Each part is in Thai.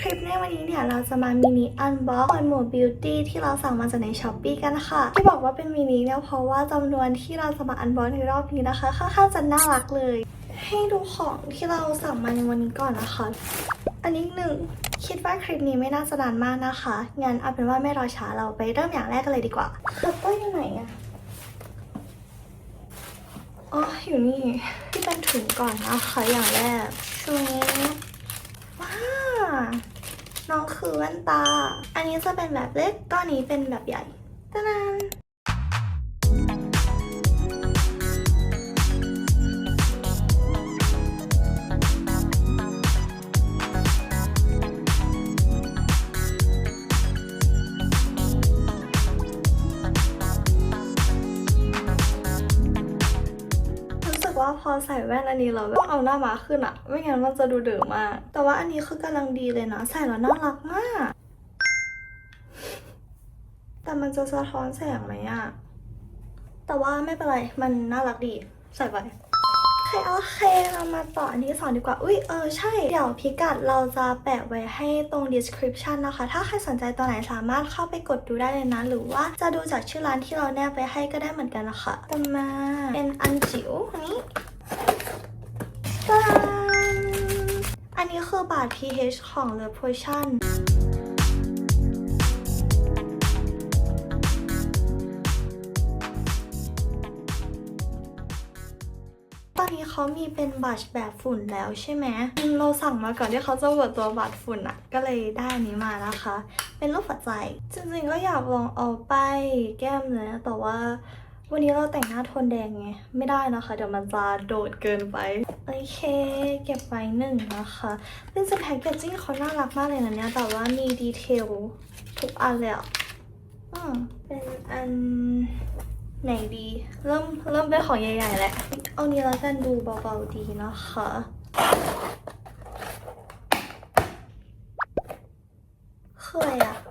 คลิปในวันนี้เนี่ยเราจะมามินิอันบ็อกคอนโมบิวตี้ที่เราสั่งมาจากในช้อปปีกันค่ะ ที่บอกว่าเป็นมินิเนี่ยเพราะว่าจำนวนที่เราจะมาอันบ็อกในรอบนี้นะคะค่อนข้างจะน่ารักเลย ให้ดูของที่เราสั่งมาในวันนี้ก่อนนะคะ อันนี้หนึ่งคิดว่าคลิปนี้ไม่น่าจะนานมากนะคะงั้นเอาเป็นว่าไม่รอช้าเราไปเริ่มอย่างแรกกันเลยดีกว่าคัตเตอร์อยู่ไหนอะอ๋ออยู่นี่ที่เป็นถุงก่อนนะคะอย่างแรกชุดนี้ว้า น้องคือแว่นตา อันนี้จะเป็นแบบเล็กก้อนนี้เป็นแบบใหญ่ตะนาน ว่าพอใส่แว่นอันนี้เราต้องเอาหน้ามาขึ้นอะไม่งั้นมันจะดูเดือมาก แต่ว่าอันนี้คือกำลังดีเลยนะ ใส่แล้วน่ารักมาก แต่มันจะสะท้อนแสงไหมอะแต่ว่าไม่เป็นไร มันน่ารักดี ใส่ไป เคโอเคเรามาต่ออันที่สองดีกว่า อุ้ยเออใช่ เดี๋ยวพิกัดเราจะแปะไว้ให้ตรง description นะคะ ถ้าใครสนใจตัวไหนสามารถเข้าไปกดดูได้เลยนะ หรือว่าจะดูจากชื่อร้านที่เราแนบไปให้ก็ได้เหมือนกันนะคะต่อมาเป็นอันจิ๋วอันนี้ตานอันนี้คือบาท pH ของ The Potion นนี้เขามีเป็นบัตรแบบฝุ่นแล้วใช่ไหมเราสั่งมาก่อนที่เขาจะเปิดตัวบัตรฝุ่นอะก็เลยได้อันนี้มานะคะ เป็นรูปหัวใจ จริงๆก็อยากลองเอาไปแก้มเนะแต่ว่าวันนี้เราแต่งหน้าโทนแดงไง ไม่ได้นะคะ เดี๋ยวมันจะโดดเกินไป โอเค เก็บไว้หนึ่งนะคะเป็นสแพ็กเกจจิ้งเขาน่ารักมากเลยนะเนี่ยแต่ว่ามีดีเทลทุกอันเลยอะอืมเป็นอัน ไหนดี เริ่มเริ่มเป็นของใหญ่ๆแหละเอานี้แล้วกันดูเบาๆดีนะคะคืออะ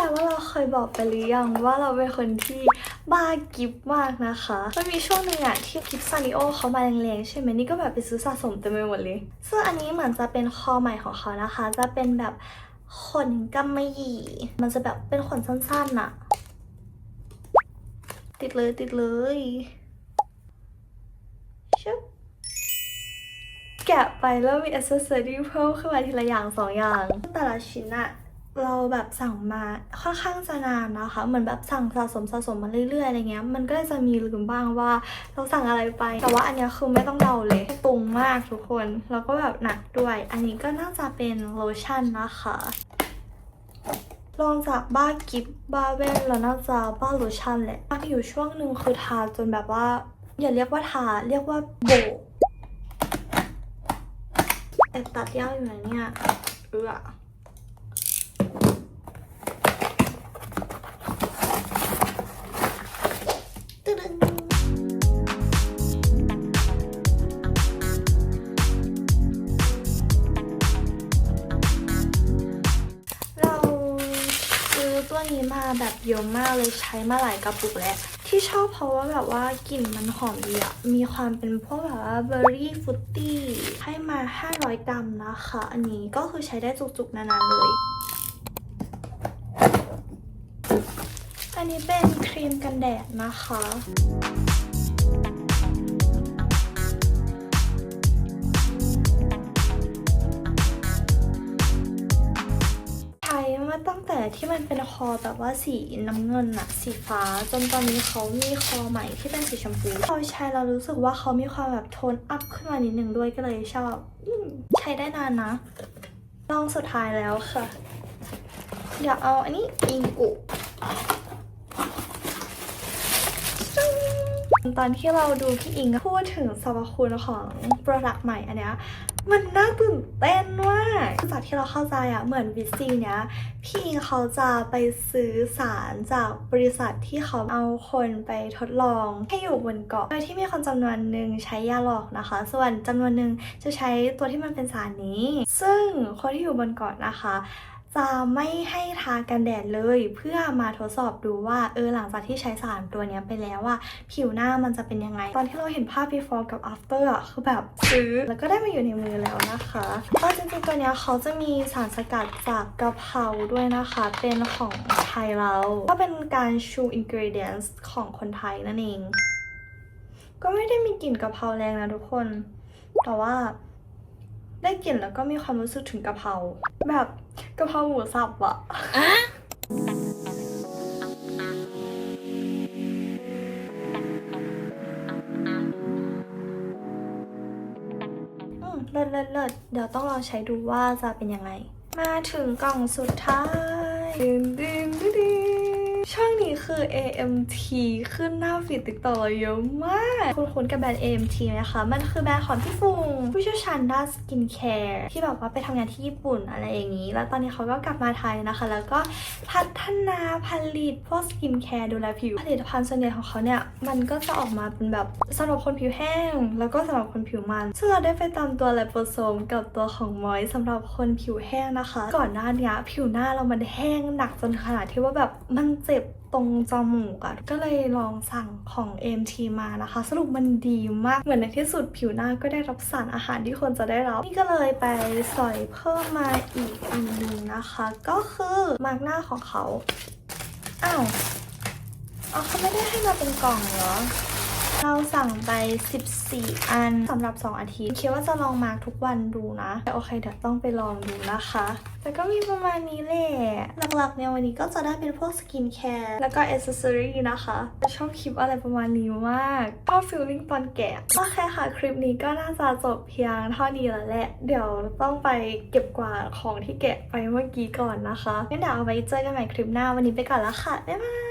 ใจว่าเราเคยบอกไปหรือยังว่าเราเป็นคนที่บ้ากิฟมากนะคะมันมีช่วงหนึ่งอะที่กิฟซาริโอเขามาแรงๆใช่ไหมนี่ก็แบบไปซื้อสะสมเต็มไปหมดเลย ซึ่งอันนี้เหมือนจะเป็นคอใหม่ของเขานะคะ จะเป็นแบบขนกำมะหยี่ มันจะแบบเป็นขนสั้นๆอะติดเลยติดเลยชุบแกะไปแล้วมีอ c เซสซอรี่เพิ่มขึ้นมาทีละอย่างสองอย่าง แต่ละชิ้นอะ เราแบบสั่งมาค่อนข้างจะนานนะคะเหมือนแบบสั่งสะสมสะสมมาเรื่อยๆอะไรเงี้ยมันก็จะมีลืมบ้างว่าเราสั่งอะไรไป แต่ว่าอันนี้คือไม่ต้องเดาเลยปรุงมากทุกคน แล้วก็แบบหนักด้วย อันนี้ก็น่าจะเป็นโลชั่นนะคะลองจากบ้ากิฟบ้าเว่นแล้วน่าจะบ้าโลชั่นแหละอยู่ช่วงหนึ่งคือทาจนแบบว่า อย่าเรียกว่าทาเรียกว่าโบกแต่ตัดยากอยู่นะเนี่ยเออ เยอะมากเลยใช้มาหลายกระปุกแล้ว ที่ชอบเพราะว่าแบบว่ากลิ่นมันหอมดีอะมีความเป็นพวกแบบว่าเบอร์รี่ฟุตตี้ให้มา 500 กรัมนะคะ อันนี้ก็คือใช้ได้จุกๆนานๆเลย อันนี้เป็นครีมกันแดดนะคะ มาตั้งแต่ที่มันเป็นคอแบบว่าสีน้ำเงินอะสีฟ้า จนตอนนี้เขามีคอใหม่ที่เป็นสีชมพูพอใช้เรารู้สึกว่าเขามีความแบบโทนอัพขึ้นมานิดนึงด้วยก็เลยชอบใช้ได้นานนะลองสุดท้ายแล้วค่ะ เดี๋ยวเอาอันนี้อิงกุ ตอนที่เราดูพี่อิงพูดถึงสรรพคุณของโปรดักต์ใหม่อันเนี้ยมันน่าตื่นเต้นมากจากที่เราเข้าใจอะเหมือนวิซีเนี้ยพี่อิงเขาจะไปซื้อสารจากบริษัทที่เขาเอาคนไปทดลองให้อยู่บนเกาะโดยที่มีคนจำนวนหนึ่งใช้ยาหลอกนะคะ ส่วนจำนวนหนึ่งจะใช้ตัวที่มันเป็นสารนี้ ซึ่งคนที่อยู่บนเกาะนะคะ จะไม่ให้ทากันแดดเลย เพื่อมาทดสอบดูว่าเออหลังจากที่ใช้สารตัวนี้ไปแล้วว่าผิวหน้ามันจะเป็นยังไง ตอนที่เราเห็นภาพ before กับ after อะคือแบบซื้อแล้วก็ได้มาอยู่ในมือแล้วนะคะก็จริงๆตัวนี้เขาจะมีสารสกัดจากกะเพราด้วยนะคะ เป็นของไทยเรา ก็เป็นการชู ingredients ของคนไทยนั่นเอง ก็ไม่ได้มีกลิ่นกะเพราแรงนะทุกคน แต่ว่าได้กลิ่นแล้วก็มีความรู้สึกถึงกะเพราแบบ กะเพราหมูสับอะอืมเลิศเลิศเลิศเดี๋ยวต้องลองใช้ดูว่าจะเป็นยังไง มาถึงกล่องสุดท้ายดึงดึงดึงดึงช่องนี้ คือ AMT ขึ้นหน้าฟีดติ๊กต็อกเยอะมากคุณคุ้นๆกับแบรนด์ AMT ไหมคะ มันคือแบรนด์ของพี่ฟุงผู้เชี่ยวชาญด้านสกินแคร์ที่แบบว่าไปทำงานที่ญี่ปุ่นอะไรอย่างนี้ แล้วตอนนี้เขาก็กลับมาไทยนะคะ แล้วก็พัฒนาผลิตพวกสกินแคร์ดูแลผิว ผลิตภัณฑ์ส่วนใหญ่ของเขาเนี่ย มันก็จะออกมาเป็นแบบสำหรับคนผิวแห้ง แล้วก็สำหรับคนผิวมัน ซึ่งเราได้ไปตามตัวไลโปโซมกับตัวของมอยสำหรับคนผิวแห้งนะคะ ก่อนหน้านี้ผิวหน้าเรามันแห้งหนักจนขนาดที่ว่าแบบมันเจ็บตรงจมูกอะก็เลยลองสั่งของ AMT มานะคะ สรุปมันดีมาก เหมือนในที่สุดผิวหน้าก็ได้รับสารอาหารที่ควรจะได้รับ นี่ก็เลยไปสอยเพิ่มมาอีกอันหนึงนะคะ ก็คือมาร์กหน้าของเขา อ้าวเอาเขาไม่ได้ให้มาเป็นกล่องเหรอ เราสั่งไป 14 อันสำหรับ 2 อาทิตย์คิดว่าจะลองมาทุกวันดูนะแต่โอเคเดี๋ยวต้องไปลองดูนะคะ แต่ก็มีประมาณนี้แหละหลักๆเนี่ยวันนี้ก็จะได้เป็นพวกสกินแคร์แล้วก็อเซสซอรี่นะคะชอบคลิปอะไรประมาณนี้มากชอบฟิลลิ่งตอนแกะโอเคค่ะ คลิปนี้ก็น่าจะจบเพียงเท่านี้แล้วแหละ เดี๋ยวต้องไปเก็บกวาดของที่แกะไปเมื่อกี้ก่อนนะคะงั้นเดี๋ยวเอาไว้เจอกันใหม่คลิปหน้าวันนี้ไปก่อนแล้วค่ะบ๊ายบาย